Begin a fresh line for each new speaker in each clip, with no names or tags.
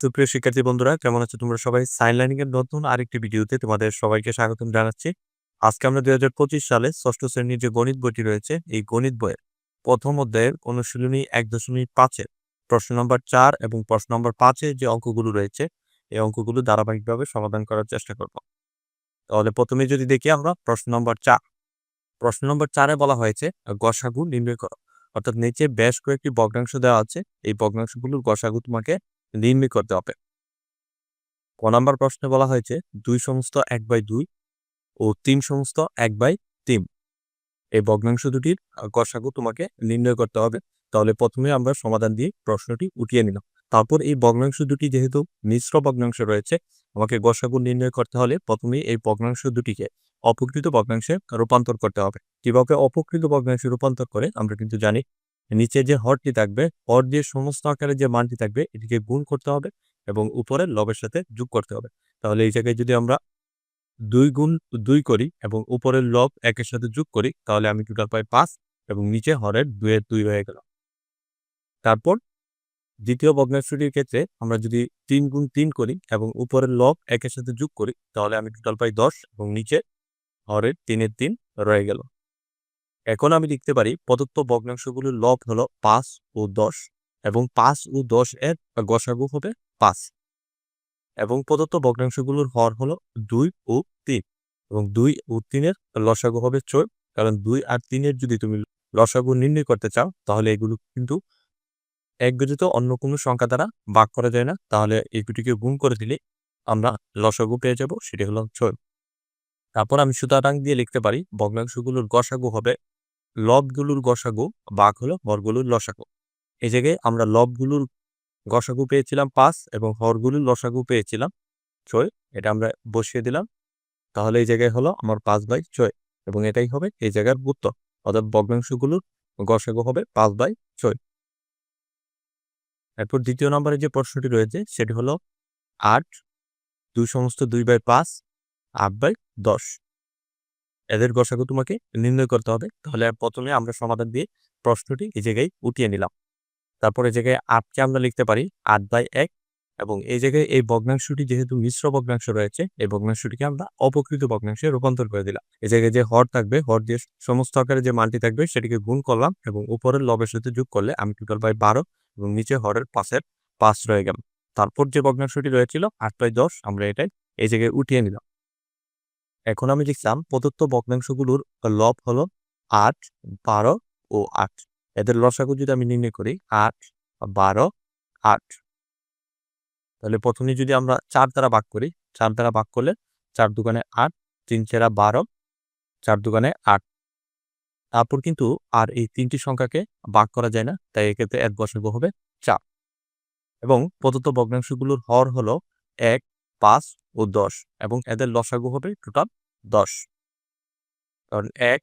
সুপ্রিয় শিক্ষার্থী বন্ধুরা, কেমন আছো তোমরা সবাই? সাইন লার্নিং এর নতুন আরেকটি ভিডিওতে তোমাদের সবাইকে স্বাগতম জানাচ্ছি। আজকে আমরা দুই হাজার পঁচিশ সালে ষষ্ঠ শ্রেণির যে গণিত বইটি রয়েছে, এই গণিত বইয়ের প্রথম অধ্যায়ের অনুশীলনী এক দশমিক পাঁচের প্রশ্ন নম্বর চার এবং প্রশ্ন নম্বর পাঁচের যে অঙ্কগুলো রয়েছে, এই অঙ্কগুলো ধারাবাহিকভাবে সমাধান করার চেষ্টা করব। তাহলে প্রথমে যদি দেখি আমরা, প্রশ্ন নম্বর চার। প্রশ্ন নম্বর চারে বলা হয়েছে, গসাগু নির্ণয় করো। অর্থাৎ নিচে বেশ কয়েকটি ভগ্নাংশ দেওয়া আছে। এই ভগ্নাংশগুলোর গসাগু তোমাকে নির্ণয় করতে হবে। ক নাম্বার প্রশ্নে বলা হয়েছে, দুই সমস্ত এক বাই দুই ও তিন সমস্ত এক বাই তিন। এই ভগ্নাংশ দুটির গসাগু তোমাকে নির্ণয় করতে হবে। তাহলে প্রথমে আমরা সমাধান দিয়ে প্রশ্নটি উঠিয়ে নিলাম। তারপর এই ভগ্নাংশ দুটি যেহেতু মিশ্র ভগ্নাংশ রয়েছে, আমাকে গসাগু নির্ণয় করতে হলে প্রথমে এই ভগ্নাংশ দুটিকে অপকৃত ভগ্নাংশে রূপান্তর করতে হবে। কীভাবে অপকৃত ভগ্নাংশে রূপান্তর করে আমরা কিন্তু জানি নিচে যে হরটি থাকবে, হর দিয়ে সমস্ত আকারে যে মানটি থাকবে, এটিকে গুণ করতে হবে এবং উপরে লবের সাথে যোগ করতে হবে। তাহলে এই জায়গায় যদি আমরা দুই গুণ দুই করি এবং উপরের লব একের সাথে যোগ করি, তাহলে আমি টোটাল পাই পাঁচ এবং নিচে হরের দুইয়ের দুই হয়ে গেল। তারপর দ্বিতীয় ভগ্নাংশটির ক্ষেত্রে আমরা যদি তিন গুণ তিন করি এবং উপরের লব একের সাথে যোগ করি, তাহলে আমি টোটাল পাই দশ এবং নিচে হরের তিনের তিন রয়ে গেল। এখন আমি লিখতে পারি প্রদত্ত ভগ্নাংশগুলোর লব হলো পাঁচ ও দশ এবং পাঁচ ও দশ এর গসাগু হবে পাঁচ। এবং প্রদত্ত ভগ্নাংশগুলোর হর হলো দুই ও তিন এবং দুই ও তিনের লসাগু হবে ছয় কারণ দুই আর তিনের যদি তুমি লসাগু নির্ণয় করতে চাও তাহলে এগুলো কিন্তু এক ব্যতীত অন্য কোনো সংখ্যা দ্বারা ভাগ করা যায় না। তাহলে এই দুটিকে গুণ করে দিলে আমরা লসাগু পেয়ে যাব, সেটি হলো ছয়। তারপর আমি সুতারাং দিয়ে লিখতে পারি ভগ্নাংশগুলোর গসাগু হবে লবগুলোর গসাগু বাঘ হলো হরগুলোর লসাগু। এই জায়গায় আমরা লবগুলোর গসাগু পেয়েছিলাম পাঁচ এবং হরগুলোর লসাগু পেয়েছিলাম ছয়, এটা আমরা বসিয়ে দিলাম। তাহলে এই জায়গায় হলো আমার পাঁচ বাই ছয় এবং এটাই হবে এই জায়গার উত্তর। অর্থাৎ ভগ্নাংশগুলোর গসাগু হবে পাঁচ বাই ছয়। এরপর দ্বিতীয় নম্বরে যে প্রশ্নটি রয়েছে সেটি হলো আট, দুই সমস্ত দুই বাই পাঁচ, আট বাই দশ। এদের গসাগু তোমাকে নির্ণয় করতে হবে। তাহলে প্রথমে আমরা সমাধান দিয়ে প্রশ্নটি এই জায়গায় উঠিয়ে নিলাম। তারপরে জায়গায় আটকে আমরা লিখতে পারি আট বাই এক এবং এই জায়গায় এই ভগ্নাংশটি যেহেতু মিশ্র ভগ্নাংশ রয়েছে, এই ভগ্নাংশটিকে আমরা অপকৃত ভগ্নাংশে রূপান্তর করে দিলাম। এই জায়গায় যে হর থাকবে, হর দিয়ে সমস্ত আকারে যে মানটি থাকবে সেটিকে গুণ করলাম এবং উপরের লবের সাথে যোগ করলে আমি টোটাল পাই বারো এবং নিচে হরের পাশের পাঁচ রয়ে গেল। তারপর যে ভগ্নাংশটি রয়েছিল, আট বাই দশ, আমরা এটাই এই জায়গায় উঠিয়ে নিলাম। এখন আমি লিখলাম প্রদত্ত ভগ্নাংশগুলোর লব হলো আট, বারো ও আট। এদের লসাগু যদি আমি নির্ণয় করি, আট, বারো, আট। তাহলে প্রথমে যদি আমরা চার দ্বারা ভাগ করি, চার দ্বারা ভাগ করলে চার দোকানে আট, তিন চেরা বারো, চার দোকানে আট। তারপর কিন্তু আর এই তিনটি সংখ্যাকে ভাগ করা যায় না, তাই এক্ষেত্রে এক বসাগু হবে চার। এবং প্রদত্ত ভগ্নাংশগুলোর হর হলো এক পাঁচ ও দশ এবং এদের লসাগু হবে টোটাল দশ। কারণ এক,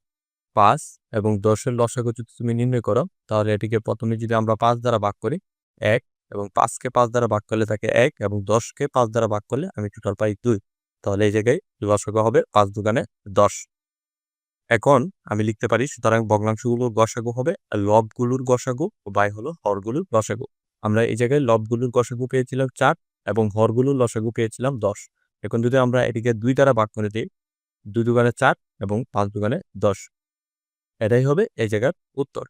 পাঁচ এবং দশের লসাগু যদি তুমি নির্ণয় করো, তাহলে এটিকে প্রথমে যদি আমরা পাঁচ দ্বারা ভাগ করি, এক এবং পাঁচকে পাঁচ দ্বারা ভাগ করলে থাকে এক এবং দশকে পাঁচ দ্বারা ভাগ করলে আমি টোটাল পাই দুই। তাহলে এই জায়গায় লসাগু হবে পাঁচ দোকানে দশ। এখন আমি লিখতে পারি, সুতরাং ভগ্নাংশগুলোর গসাগু হবে লবগুলোর গসাগু ও বাই হলো হরগুলোর গসাগু। আমরা এই জায়গায় লবগুলোর গসাগু পেয়েছিলাম চার এবং হরগুলোর লসাগু পেয়েছিলাম দশ। এখন যদি আমরা এটিকে দুই দ্বারা ভাগ করে দিই, দুই দোকানে চার এবং পাঁচ দোকানে দশ। এটাই হবে এই জায়গার উত্তর।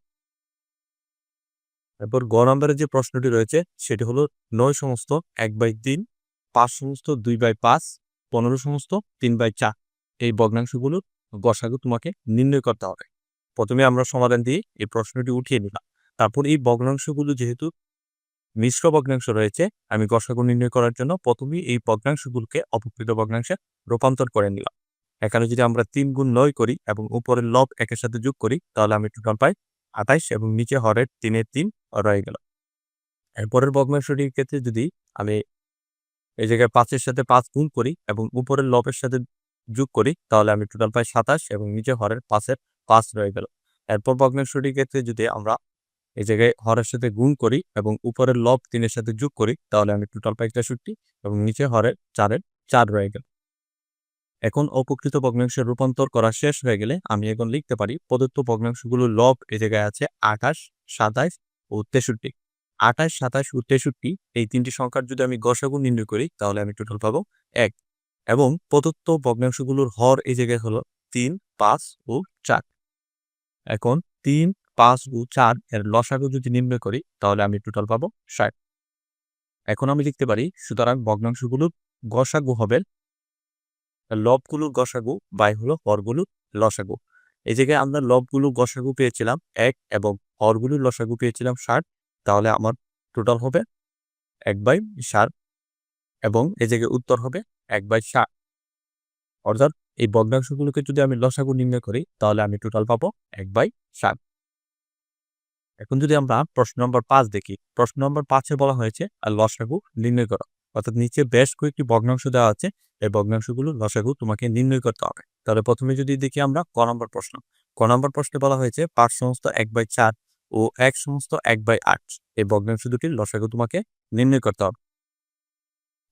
এরপর গ নম্বরের যে প্রশ্নটি রয়েছে, সেটি হলো নয় সমস্ত এক বাই তিন, পাঁচ সমস্ত দুই বাই পাঁচ, পনেরো সমস্ত তিন বাই চার। এই ভগ্নাংশগুলোর গসাগু তোমাকে নির্ণয় করতে হবে। প্রথমে আমরা সমাধান দিয়ে এই প্রশ্নটি উঠিয়ে নিলাম। তারপর এই ভগ্নাংশগুলো যেহেতু মিশ্র ভগ্নাংশ রয়েছে, আমি গসাগু নির্ণয় করার জন্য প্রথমেই এই ভগ্নাংশগুলোকে অপকৃত ভগ্নাংশে রূপান্তর করে নিলাম। এখানে যদি আমরা তিন গুণ নয় করি এবং উপরের লব একের সাথে যোগ করি, তাহলে আমি টোটাল পাই আঠাইশ এবং নিচে হরের তিনের তিন রয়ে গেল। এরপরের ভগ্নাংশটির ক্ষেত্রে যদি আমি এই জায়গায় পাঁচের সাথে পাঁচ গুণ করি এবং উপরের লবের সাথে যোগ করি, তাহলে আমি টোটাল পাই সাতাশ এবং নিচে হরের পাঁচের পাঁচ রয়ে গেল। এরপর ভগ্নাংশটির ক্ষেত্রে যদি আমরা এই জায়গায় হরের সাথে গুণ করি এবং উপরের লব তিনের সাথে যোগ করি, তাহলে আমি টোটাল পাই তেষট্টি এবং নিচে হরের চারের চার রয়ে গেল। এখন অপকৃত ভগ্নাংশের রূপান্তর করা শেষ হয়ে গেলে আমি এখন লিখতে পারি, প্রদত্ত ভগ্নাংশগুলোর লব এই জায়গায় আছে আঠাশ সাতাইশ ও তেষট্টি। আঠাশ, সাতাশ ও তেষট্টি এই তিনটি সংখ্যার যদি আমি গসাগু নির্ণয় করি, তাহলে আমি টোটাল পাবো এক। এবং প্রদত্ত ভগ্নাংশগুলোর হর এই জায়গায় হলো তিন, পাঁচ ও চার। এখন তিন পাঁচ ও চার এর লসাগু যদি নির্ণয় করি, তাহলে আমি টোটাল পাবো ষাট। এখন আমি লিখতে পারি, সুতরাং ভগ্নাংশগুলোর গসাগু হবে লবগুলোর গসাগু, বাই হলো হরগুলোর লসাগু। এই জায়গায় আমরা লবগুলো গসাগু পেয়েছিলাম এক এবং হরগুলোর লসাগু পেয়েছিলাম ষাট, তাহলে আমার টোটাল হবে এক বাই ষাট এবং এই জায়গায় উত্তর হবে এক বাই ষাট। অর্থাৎ এই ভগ্নাংশগুলোকে যদি আমি লসাগু নির্ণয় করি, তাহলে আমি টোটাল পাবো এক বাই ষাট। এখন যদি আমরা প্রশ্ন নম্বর পাঁচ দেখি, প্রশ্ন নম্বর পাঁচে বলা হয়েছে, আর লসাগু নির্ণয় করো। অর্থাৎ নিচে বেশ কয়েকটি ভগ্নাংশ দেওয়া আছে, এই ভগ্নাংশগুলো লসাগু তোমাকে নির্ণয় করতে হবে। তাহলে প্রথমে যদি দেখি আমরা ক নম্বর প্রশ্ন, ক নম্বর প্রশ্নে বলা হয়েছে, পাঁচ সমস্ত এক বাই চার ও এক সমস্ত এক বাই আট। এই ভগ্নাংশ দুটির লসাগু তোমাকে নির্ণয় করতে হবে।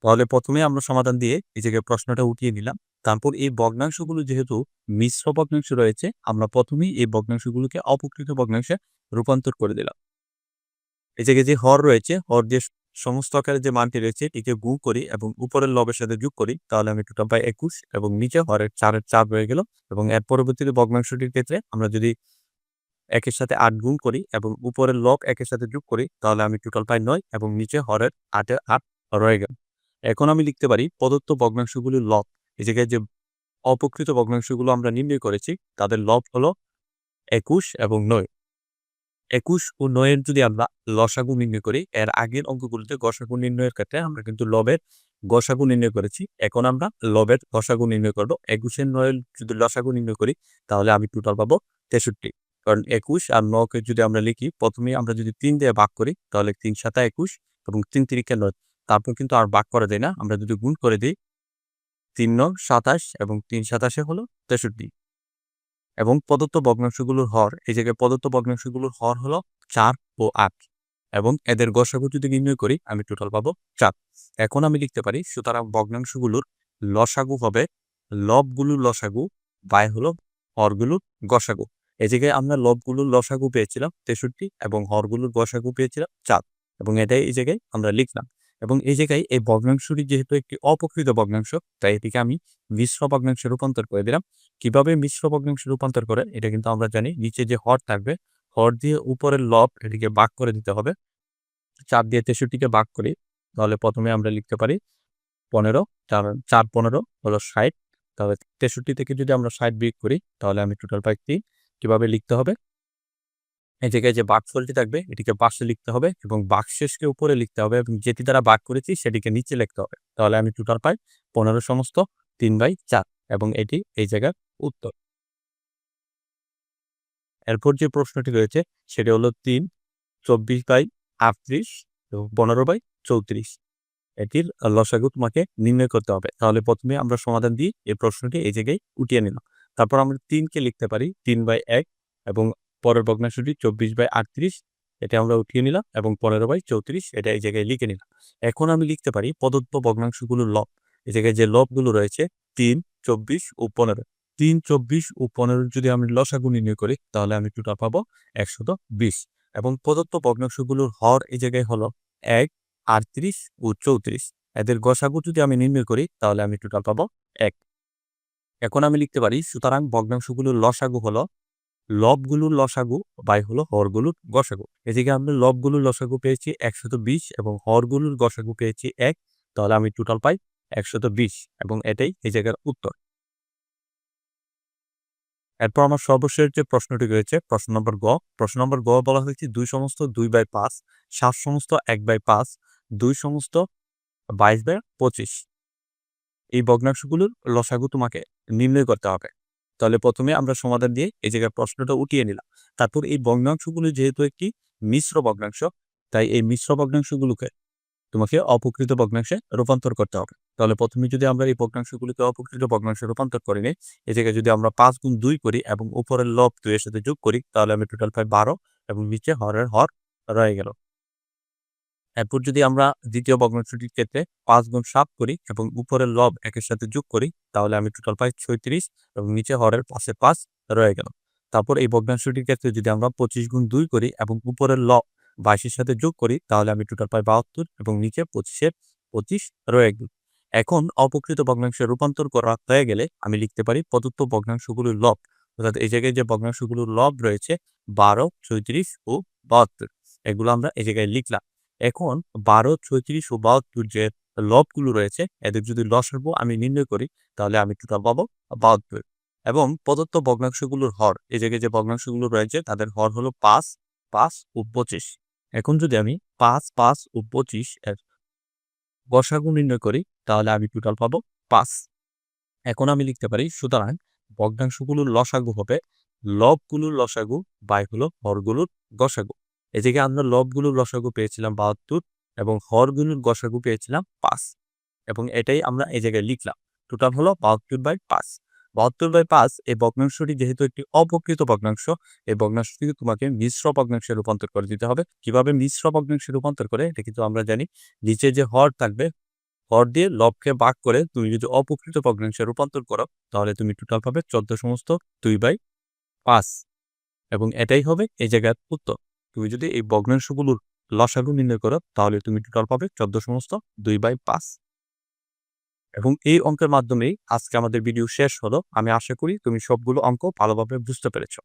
তাহলে প্রথমে আমরা সমাধান দিয়ে জায়গায় প্রশ্নটা উঠিয়ে নিলাম। তারপর এই ভগ্নাংশগুলো যেহেতু মিশ্র ভগ্নাংশ রয়েছে, আমরা প্রথমেই এই ভগ্নাংশগুলোকে অপকৃত ভগ্নাংশে রূপান্তর করে দিলাম। এই জায়গায় যে হর রয়েছে, হর দিয়ে সমস্ত আকারের যে মানটি রয়েছে, এটিকে গুণ করি এবং উপরের লবের সাথে যোগ করি, তাহলে আমি টোটাল পাই একুশ এবং নিচে হরের চারের চার রয়ে গেল এবং এর পরবর্তীতে ভগ্নাংশটির ক্ষেত্রে আমরা যদি একের সাথে আট গুণ করি এবং উপরের লব একের সাথে যোগ করি, তাহলে আমি টোটাল পাই নয় এবং নিচে হরের আটের আট রয়ে গেল। এখন আমি লিখতে পারি প্রদত্ত ভগ্নাংশগুলির লব। এই জায়গায় যে অপকৃত ভগ্নাংশগুলো আমরা নির্ণয় করেছি, তাদের লব হলো একুশ এবং নয়। একুশ ও নয়ের যদি আমরা লসাগু নির্ণয় করি, এর আগের অঙ্কগুলোতে গসাগু নির্ণয়ের ক্ষেত্রে আমরা কিন্তু লবের গসাগু নির্ণয় করেছি। এখন আমরা লবের গসাগু নির্ণয় করব। একুশের নয়ের যদি লসাগু নির্ণয় করি, তাহলে আমি টোটাল পাবো তেষট্টি। কারণ একুশ আর নকে যদি আমরা লিখি, প্রথমে আমরা যদি তিন দিয়ে ভাগ করি, তাহলে তিন সাতা একুশ এবং তিন তিরিকে নয়। তারপর কিন্তু আর ভাগ করা যায় না। আমরা যদি গুণ করে দিই তিন নং, সাতাশ এবং তিন সাতাশে হলো তেষট্টি। এবং প্রদত্ত ভগ্নাংশগুলোর হর, এই জায়গায় প্রদত্ত ভগ্নাংশগুলোর হর হলো চার ও আট। এবং এদের গসাগু যদি নির্ণয় করি, আমি টোটাল পাবো চার। এখন আমি লিখতে পারি, সুতরাং ভগ্নাংশগুলোর লসাগু হবে, লবগুলোর লসাগু বাই হলো হরগুলোর গসাগু। এই জায়গায় আমরা লবগুলোর লসাগু পেয়েছিলাম তেষট্টি এবং হরগুলোর গসাগু পেয়েছিলাম চার। এবং এটাই এই জায়গায় আমরা লিখলাম। এবং এই জায়গায় এই ভগ্নাংশটি যেহেতু একটি অপকৃত ভগ্নাংশ, তাই এটিকে আমি মিশ্র ভগ্নাংশে রূপান্তর করে দিলাম। কীভাবে মিশ্র ভগ্নাংশে রূপান্তর করে এটা কিন্তু আমরা জানি, নিচে যে হর থাকবে, হর দিয়ে উপরের লব এটিকে বাক করে দিতে হবে। চার দিয়ে তেষট্টিকে বাক করি, তাহলে প্রথমে আমরা লিখতে পারি পনেরো চার চার পনেরো হলো ষাট, তাহলে তেষট্টি থেকে যদি আমরা ষাট বিয়োগ করি, তাহলে আমি টোটাল পাই কীভাবে লিখতে হবে? এই জায়গায় যে বাঘফলটি থাকবে, এটিকে পাশে লিখতে হবে এবং বাক্সেসকে উপরে লিখতে হবে এবং যেটি দ্বারা বাঘ করেছি সেটিকে নিচে লিখতে হবে। তাহলে আমি টোটাল পাই পনেরো সমস্ত তিন বাই চার এবং এটি এই জায়গার উত্তর। এরপর যে প্রশ্নটি রয়েছে সেটি হলো তিন, চব্বিশ বাই আটত্রিশ এবং পনেরো বাই চৌত্রিশ। এটির লসাগু তোমাকে নির্ণয় করতে হবে। তাহলে প্রথমে আমরা সমাধান দিই এই প্রশ্নটি এই জায়গায় উঠিয়ে নিলাম। তারপর আমরা তিনকে লিখতে পারি, তিন বাই এক এবং পরের ভগ্নাংশটি চব্বিশ বাই আটত্রিশ, এটা আমরা উঠিয়ে নিলাম এবং পনেরো বাই চৌত্রিশ, এটা এই জায়গায় লিখে নিলাম। এখন আমি লিখতে পারি প্রদত্ত ভগ্নাংশগুলোর লব। এই জায়গায় যে লবগুলো রয়েছে, তিন, চব্বিশ ও পনেরো। তিন, চব্বিশ ও পনেরো যদি আমি লসাগু নির্ণয় করি, তাহলে আমি টোটাল পাবো একশত বিশ। এবং প্রদত্ত ভগ্নাংশগুলোর হর এই জায়গায় হলো এক, আটত্রিশ ও চৌত্রিশ। এদের গসাগু যদি আমি নির্ণয় করি, তাহলে আমি টোটাল পাবো এক। এখন আমি লিখতে পারি, সুতরাং ভগ্নাংশগুলোর লসাগু হলো লবগুলোর লসাগু, বাই হলো হরগুলোর গসাগু। এদিকে আমরা লবগুলোর লসাগু পেয়েছি একশত বিশ এবং হরগুলোর গসাগু পেয়েছি এক, তাহলে আমি টোটাল পাই একশত বিশ এবং এটাই এই জায়গার উত্তর। এরপর আমার সর্বশেষ যে প্রশ্নটি রয়েছে, প্রশ্ন নম্বর গ। প্রশ্ন নম্বর গ বলা হয়েছে দুই সমস্ত দুই বাই পাঁচ, সাত সমস্ত এক বাই পাঁচ, দুই সমস্ত বাইশ বাই পঁচিশ। এই ভগ্নাংশগুলোর লসাগু তোমাকে নির্ণয় করতে হবে। তাহলে প্রথমে আমরা সমাধান দিয়ে এই জায়গায় প্রশ্নটা উঠিয়ে নিলাম। তারপর এই ভগ্নাংশগুলো যেহেতু একটি মিশ্র ভগ্নাংশ, তাই এই মিশ্র ভগ্নাংশগুলোকে তোমাকে অপকৃত ভগ্নাংশে রূপান্তর করতে হবে। তাহলে প্রথমে যদি আমরা এই ভগ্নাংশগুলিকে অপকৃত ভগ্নাংশে রূপান্তর করে নিই এই জায়গায় যদি আমরা পাঁচ গুণ দুই করি এবং উপরের লব দুইয়ের সাথে যোগ করি, তাহলে আমি টোটাল পাই বারো এবং নিচে হরের হর রয়ে গেল। এরপর যদি আমরা দ্বিতীয় ভগ্নাংশটির ক্ষেত্রে পাঁচ গুণ সাত করি এবং উপরের লব একের সাথে যোগ করি, তাহলে আমি টোটাল পাই ছয়ত্রিশ এবং নিচে হরের পাশে পাঁচ রয়ে গেল। তারপর এই ভগ্নাংশটির ক্ষেত্রে যদি আমরা পঁচিশ গুণ দুই করি এবং উপরের লব বাইশের সাথে যোগ করি, তাহলে আমি টোটাল পাই বাহাত্তর এবং নিচে পঁচিশের পঁচিশ রয়ে গেল। এখন অপকৃত ভগ্নাংশে রূপান্তর করা হয়ে গেলে আমি লিখতে পারি প্রদত্ত ভগ্নাংশগুলোর লব। অর্থাৎ এই জায়গায় যে ভগ্নাংশগুলোর লব রয়েছে, বারো, ছয়ত্রিশ ও বাহাত্তর। এগুলো আমরা এই জায়গায় লিখলাম। এখন বারো, ছয়ত্রিশ ও বাহাত্তর যে লবগুলো রয়েছে, এদের যদি লসাগু আমি নির্ণয় করি, তাহলে আমি টোটাল পাবো বাহাত্তর। এবং প্রদত্ত ভগ্নাংশগুলোর হর, এই জায়গায় যে ভগ্নাংশগুলো রয়েছে, তাদের হর হলো পাঁচ পাঁচ ও পঁচিশ। এখন যদি আমি পাঁচ পাঁচ ও পঁচিশ এর গসাগু নির্ণয় করি, তাহলে আমি টোটাল পাবো পাঁচ। এখন আমি লিখতে পারি, সুতরাং ভগ্নাংশগুলোর লসাগু হবে, লবগুলোর লসাগু বাই হলো হরগুলোর গসাগু। জায়গায় আমরা লবগুলোর লসাগু পেয়েছিলাম বাহাত্তর এবং হরগুলোর গসাগু পেয়েছিলাম পাঁচ। এবং এটাই আমরা এই জায়গায় লিখলাম। টোটাল হলো বাহাত্তর বাই পাঁচ। বাহাত্তর বাই পাঁচ এই ভগ্নাংশটি যেহেতু একটি অপকৃত ভগ্নাংশ, এই ভগ্নাংশটিকে তোমাকে মিশ্র ভগ্নাংশে রূপান্তর করে দিতে হবে। কীভাবে মিশ্র ভগ্নাংশে রূপান্তর করে? এটা কিন্তু আমরা জানি। নিচে যে হর থাকবে, হর দিয়ে লবকে বাক করে তুমি যদি অপকৃত ভগ্নাংশে রূপান্তর করো, তাহলে তুমি টোটাল পাবে চোদ্দ সমস্ত দুই বাই পাঁচ। এবং এটাই হবে এই জায়গার উত্তর। তুমি যদি এই ভগ্নাংশগুলোর লসাগু নির্ণয় করো, তাহলে তুমি টোটাল পাবে চোদ্দ সমস্ত দুই বাই পাঁচ। এবং এই অঙ্কের মাধ্যমেই আজকে আমাদের ভিডিও শেষ হলো। আমি আশা করি তুমি সবগুলো অঙ্ক ভালোভাবে বুঝতে পেরেছ।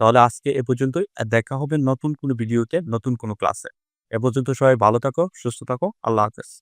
তাহলে আজকে এ পর্যন্তই। দেখা হবে নতুন কোনো ভিডিওতে নতুন কোনো ক্লাসে এ পর্যন্ত সবাই ভালো থাকো, সুস্থ থাকো। আল্লাহ হাফেজ।